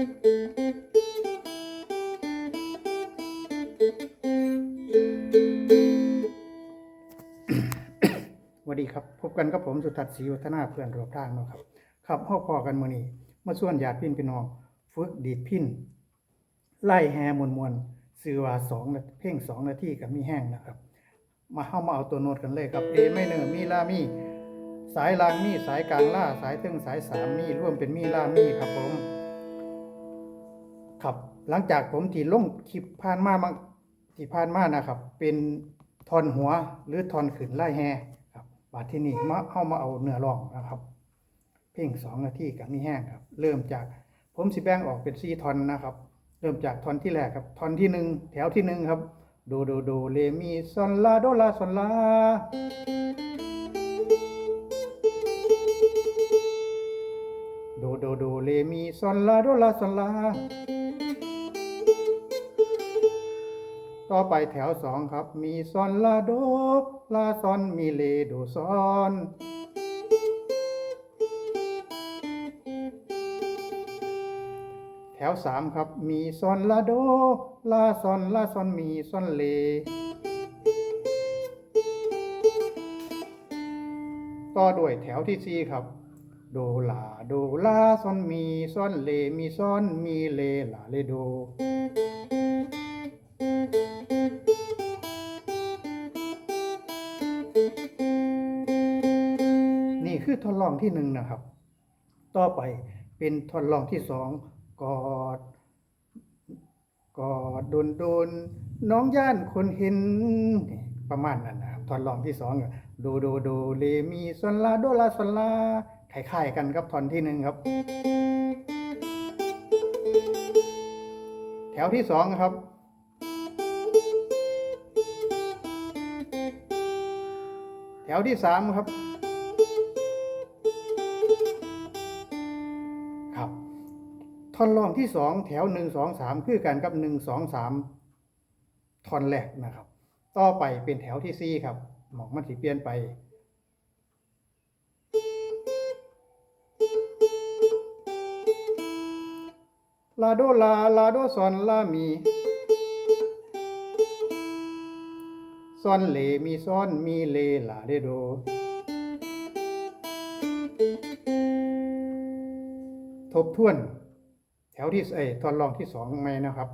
วัสดีครับ พบกันกับผมสุทัศน์ศรีวัฒนาเพื่อนรวมทางนะครับครับพ่อพอกันมือนี้มาส่วนญาติพี่พี่น้องฝึกดีดพินไล่แฮมวนมวนซื้อว่าสองนาเพลงสองนาทีกับมีแห้งนะครับ มาเข้ามาเอาตัวโน้ตกันเลยครับเอไม่เนอมีลามีสายลางมีสายกลางล่าสายเทิงสายสามมีร่วมเป็นมีลามีครับผม ครับ หลังจากผมที่ลงคลิปผ่านมาบางที่ผ่านมานะครับ เป็นทอนหัวหรือทอนขืนไล่แฮครับบาดที่นี่มาเข้ามาเอาเนื้อรองนะครับ เพ่งสองนาทีกับมีแห้งครับ เริ่มจากผมสิแบ่งออกเป็นสี่ทอนนะครับ เริ่มจากทอนที่แรกครับทอนที่หนึ่งแถวที่หนึ่งครับโดโดโดเลมีซอนลาโดลาซอนลาโดโดโดเลมีซอนลาโดลาซอนลา ต่อไปแถวสองครับ มีซอนลาโดลาซอนมีเลโดซอนแถวสามครับ มีซอนลาโดลาซอนลาซอนมีซอนเล ต่อด้วยแถวที่สี่ครับ โดลาโดลาซอนมีซอนเลมีซอนมีเลลาเลโด ท่อนรองที่หนึ่งนะครับ ต่อไปเป็นท่อนรองที่สองกอดกอดโดนโดนน้องย่านคนเห็นประมาณนั้นนะครับท่อนรองที่สองอะโดโดโดเลมีซอนลาโดลาซอนลาคล้ายๆกันครับท่อนที่หนึ่งครับ แถวที่สองครับแถวที่สามครับ ท่อนรองที่สองแถวหนึ่งสองสามคือกันกับหนึ่งสองสามท่อนแรกนะครับ ต่อไปเป็นแถวที่สี่ครับ หมอกมันสิเปลี่ยนไป ลาโดลา ลาโดซอนลามีซอนเลมีซอนมีเลลาเดโดทบทวน วที่เอยทอนรองที่สองไหมนะครับ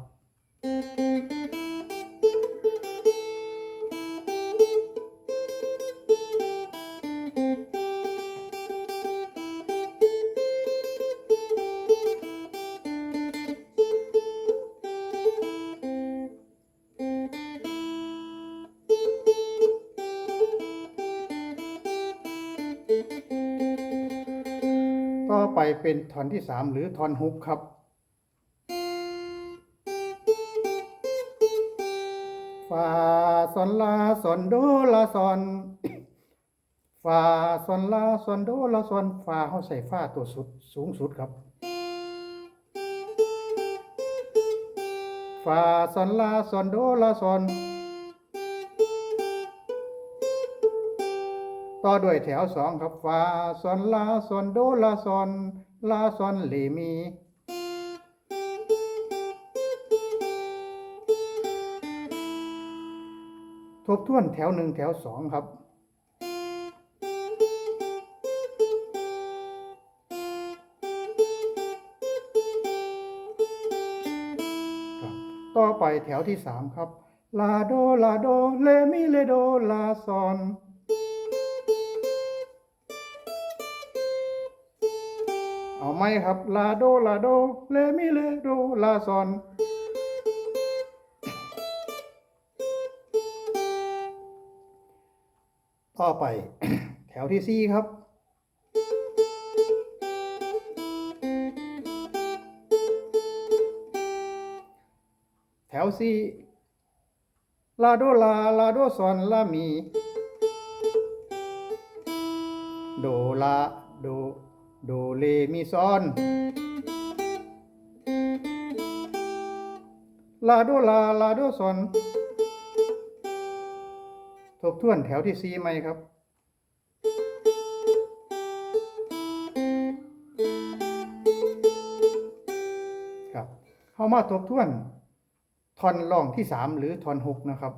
ต่อไปเป็นท่อนที่สามหรือท่อนฮุกครับ ซอนลาซอนโดลาซอนฟาซอนลาซอนโดลาซอนฟาเขาใส่ฟาตัวสุดสูงสุดครับฟาซอนลาซอนโดลาซอนต่อด้วยแถวสองครับฟาซอนลาซอนโดลาซอนลาซอนเลมี ทบทวนแถวหนึ่งแถวสองครับครับ ต่อไปแถวที่สามครับ ลาโด ลาโด เลมิเลโด ลาซอนเอาไหมครับ ลาโด ลาโด เลมิเลโด ลาซอน ต่อไป แถวที่สี่ครับ แถวสี่ลาโดลา ลาโดซอนลามี โดลา โด โดเลมีซอน ลาโดลา ลาโดซอน บทวนแถวที่สี่ไหมครับครับเข้ามาทบทวนทอนล่องที่สามหรือทอนหกนะครับ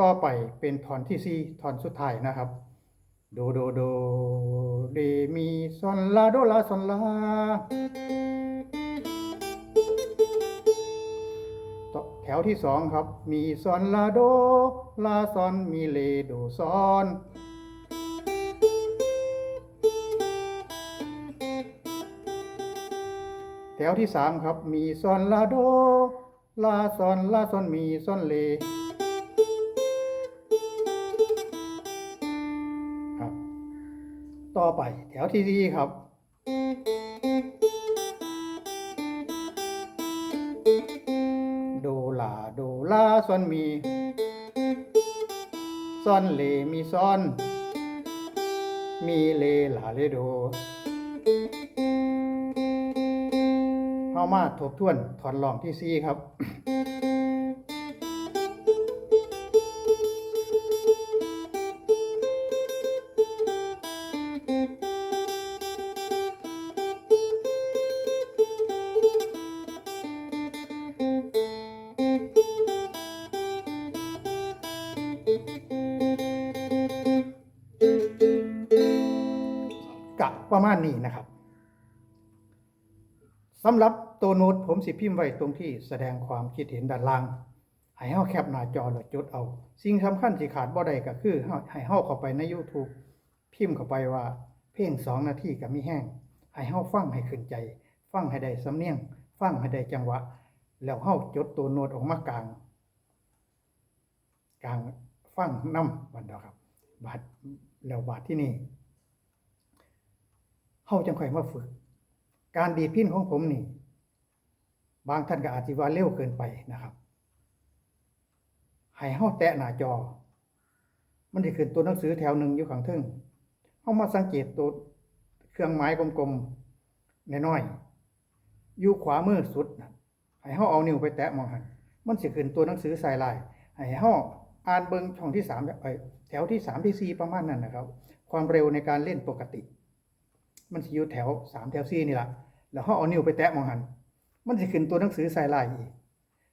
ต่อไปเป็นทอนที่สี่ทอนสุดท้ายนะครับ โดโดโดเดมีซอนลาโดลาซอนลาแถวที่สองครับ มีซอนลาโด ลาซอนมีเลโดซอนแถวที่สามครับ มีซอนลาโด ลาซอน ลาซอน มีซอนเล อไป แถวที่สี่ครับ โดลาโดลาซอนมีซอนเลมีซอน มีเลลาเลโดเข้ามาทบทวนถอนรองที่สี่ครับ ประมาณนี้นะครับสำหรับตัวโน้ตผมสิพิมพ์ไว้ตรงที่แสดงความคิดเห็นด้านล่าง ให้เฮาแคปหน้าจอแล้วจดเอา สิ่งสำคัญที่ขาดบ่ได้ก็คือให้เฮาเข้าไปใน YouTube พิมพ์เข้าไปว่า เพลง2นาทีก็มีแห้ง ให้เฮาฟังให้ขึ้นใจ ฟังให้ได้สำเนียง ฟังให้ได้จังหวะ แล้วเฮาจดตัวโน้ตออกมากลางกลางฟังน้ำบัดเดอกครับ บาดแล้วบาดที่นี่ เฮาจังค่อยมาฝึก การดีดพิ้นของผมนี่ บางท่านก็อาจสิว่าเร็วเกินไปนะครับ ให้เฮาแตะหน้าจอ มันจะขึ้นตัวหนังสือแถวหนึ่งอยู่ข้างทึ่งเฮามาสังเกตตัวเครื่องหมายกลมๆน้อยๆอยู่ขวามือสุดให้เฮาเอานิ้วไปแตะมองหันมันสิขึ้นตัวหนังสือใส่ลายให้เฮาอ่านเบิงช่องที่สามแถวที่สามที่สี่ประมาณนั้นนะครับ ความเร็วในการเล่นปกติ มันสิอยู่แถวสามแถวสี่นี่ละแล้วเฮาเอานิ้วไปแตะมองหัน มันสิขึ้นตัวหนังสือใส่ลายอีก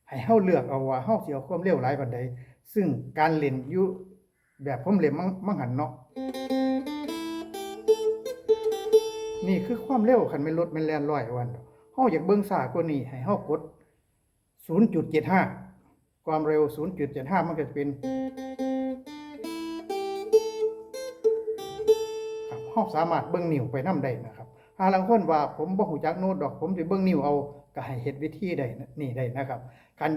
ให้เฮาเลือกเอาว่าเฮาสิเอาความเร็วหลายปานใด ซึ่งการเล่นอยู่แบบผมเล่นมังมั่งหันเนาะ นี่คือความเร็วคันไม่ลดไม่แลนร้อยวันเฮาอยากเบิ่งช้ากว่านี้ให้เฮากด 0.75 ความเร็ว 0.75 มันก็จะเป็น เฮาสามารถเบิ่งนิ้วไปนํได้นะครับหาลางคนว่าผมบ่ฮู้จักโน้ตดอกผมสิเบิ่งนิ้วเอาก็ให้เฮ็ดวิธีได้นี่ได้นะครับคัน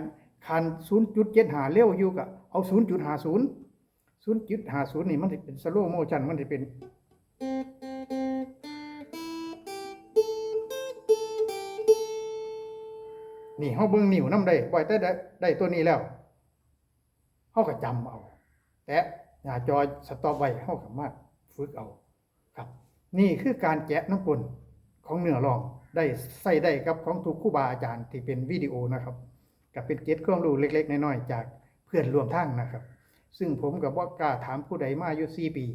คัน0.75เร็วอยู่ก็เอา0.50 0.50นี่มันสิเป็นสโลว์โมชันมันสิเป็น นี่เฮาเบิ่งนิ้วนำได้ปล่อยแต่ได้ได้ตัวนี้แล้วเฮาก็จำเอา แต่หน้าจอสต็อปไว้เฮาสามารถฝึกเอา ครับ นี่คือการแกะน้ำปนของเนื้อรองได้ใส่ได้กับของทุกครูบาอาจารย์ที่เป็นวิดีโอนะครับกับเป็นเก็ตเครื่องรูเล็ก ๆ น้อยๆจากเพื่อนร่วมทางนะครับ ซึ่งผมกับว่ากล้าถามผู้ใดมาอายู่สี่ปี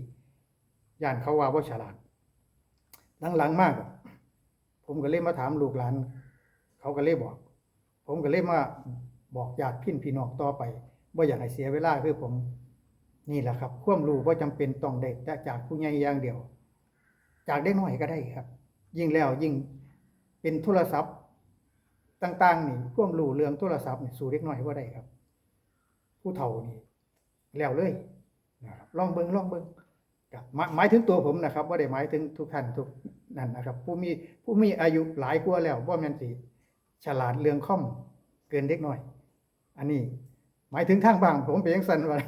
ย่านเขาว่าว่าฉลาด หลังๆมาก ผมก็เลยมาถามลูกหลาน เขาก็เลยบอก ผมก็เลยมาบอกญาติพี่พี่น้องต่อไปว่าอยากให้เสียเวลาคือผมนี่แหละครับ ความรู้ว่าจำเป็นต้องได้จากจากผู้ใหญ่อย่างเดียว จากเด็กน้อยก็ได้ครับ ยิ่งแล้วยิ่งเป็นโทรศัพท์ต่างๆนี่ความรู้เรื่องโทรศัพท์นี่สู่เด็กน้อยว่าได้ครับ ผู้เฒ่านี่แล้วเลยนะครับลองเบิงลองเบิงครับหมายถึงตัวผมนะครับว่าได้หมายถึงทุกท่านทุกนั่นนะครับ ผู้มีผู้มีอายุหลายกว่าแล้วว่าแมนสิฉลาดเรื่องคอมเกินเด็กน้อย อันนี้ หมายถึงทางบาง ผมเป็นยังสันว่า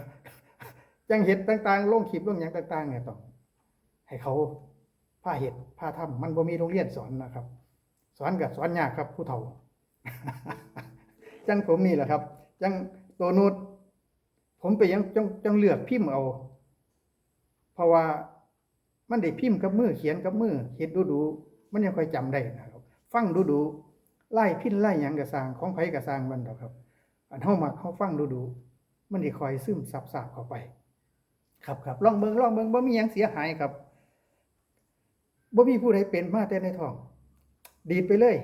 จังเห็ดต่าง ๆลงคลิปลงหยังต่าง ๆ เนี่ยต้องให้เขา ผ้าเห็ดผ้าทำมันบ่มีโรงเรียนสอนนะครับ สอนกับสอนยากครับผู้เฒ่า จังผมนี่แหละครับ จังตัวน้ตผมไปยังจังจังเลือกพิมพ์เอา เพราะว่ามันได้พิมพ์กับมือเขียนกับมือเห็ดดูดูๆมันยังค่อยจำได้นะครับ ฟังดูดูๆไล่พินไล่หยังกระสางของไผกระสางมันดอกครับ อันเฮามักเฮาฟังดูดูๆมันสิคอยซึมซับซาบเข้าไป ครับครับลองเบิ่งลองเบิ่งบ่มีหยังเสียหายครับ บ่มีผู้ใดเป็นมาแต่ในท้อง ดีดไปเลย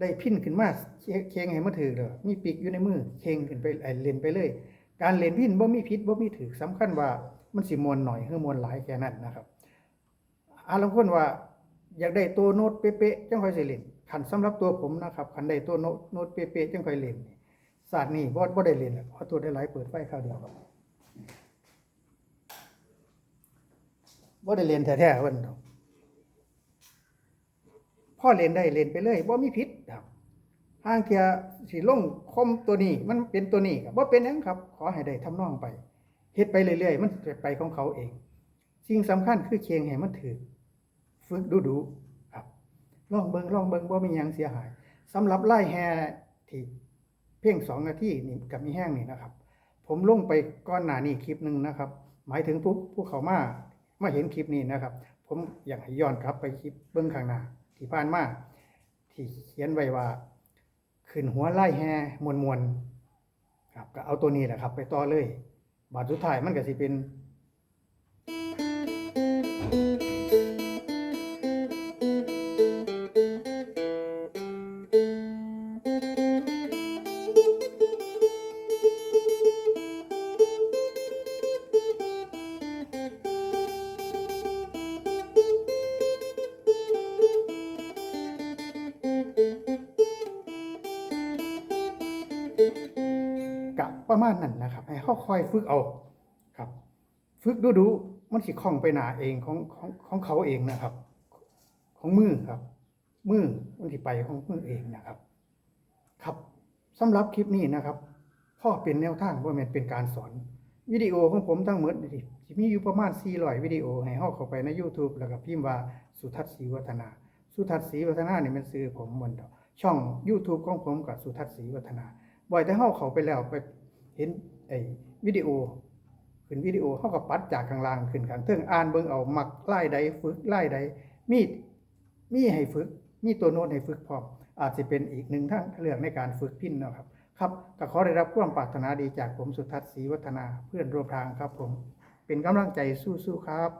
ได้พิ้นขึ้นมาเคเคงให้มันถือเลยมีปีกอยู่ในมือเคงขึ้นไปไอเล่นไปเลย การเล่นพินบ่มีพิษบ่มีถือสำคัญว่ามันสิมวนหน่อยหรือมวนหลายแค่นั้นนะครับอาลางคนว่าอยากได้ตัวโน้ตเป๊ะๆจังค่อยสิเล่นคันสำหรับตัวผมนะครับคันได้ตัวโน้ตโน้ตเป๊ะๆจังค่อยเล่นศาสตร์นี่บ่บ่ได้เล่นแล้วเพราะตัวได้หลายเปิดไฟคราวเดียวครับบ่ได้เล่นแท้ๆเพิ่นดอก พ่อเล่นได้เล่นไปเลยบ่มีพิษครับห้างเทียสิลงคมตัวนี้ มันเป็นตัวนี้ครับบ่เป็นยังครับ ขอให้ได้ทำนองไปเฮ็ดไปเรื่อยๆ มันจะไปของเขาเอง สิ่งสำคัญคือเคียงให้มันถือฝึกดูๆครับลองเบิงลองเบิงบ่มียังเสียหายสำหรับไล่แฮที่เพียงนาทีนี่กับมีแห้งนี่นะครับ ผมลงไปก่อนหน้านี้คลิปหนึ่งนะครับ หมายถึงผู้ผู้เขามามาเห็นคลิปนี้นะครับ ผมอยากให้ย้อนกลับไปคลิปเบื้องข้างหน้า ที่ผ่านมาที่เขียนไว้ว่าขึ้นหัวไล่แฮมวนมวนๆครับก็เอาตัวนี้แหละครับ ไปต่อเลย บาทสุดท้ายมันก็สิเป็น กับประมาณนั้นนะครับให้เขาคอยฝึกเอาครับ ฝึกดูดูมันสิคล่องไปหนาเองของของของเขาเองนะครับ ของมือครับ มือมันสิไปของมือเองนะครับ ครับสำหรับคลิปนี้นะครับพ่อเป็นแนวทางว่ามันเป็นการสอนวิดีโอของผมทั้งหมดนี่สิมีอยู่ประมาณ400วิดีโอให้เฮาเข้าไปใน YouTube แล้วก็พิมพ์ว่าสุทัศน์ศรีวัฒนา สุทัศน์ศรีวัฒนาเนี่เป็นชื่อผมหมดดอกช่อง YouTube ของผมกับสุทัศน์ศรีวัฒนา บ่อยแต่เฮาเข้าไปแล้วไปเห็นไอ้วิดีโอขึ้นวิดีโอเฮาก็ปัดจากข้างล่างขึ้นข้างเทิงอ่านเบิ่งเอามักไล่ใดฝึกไล่ใดมีมีให้ฝึก มีตัวโน้ตให้ฝึกพร้อมอาจจะเป็นอีกหนึ่งทางเลือกในการฝึกพินนะครับครับก็ขอได้รับความปรารถนาดีจากผมสุทัศน์ศรีวัฒนาเพื่อนร่วมทางครับผม เป็นกำลังใจสู้ๆครับ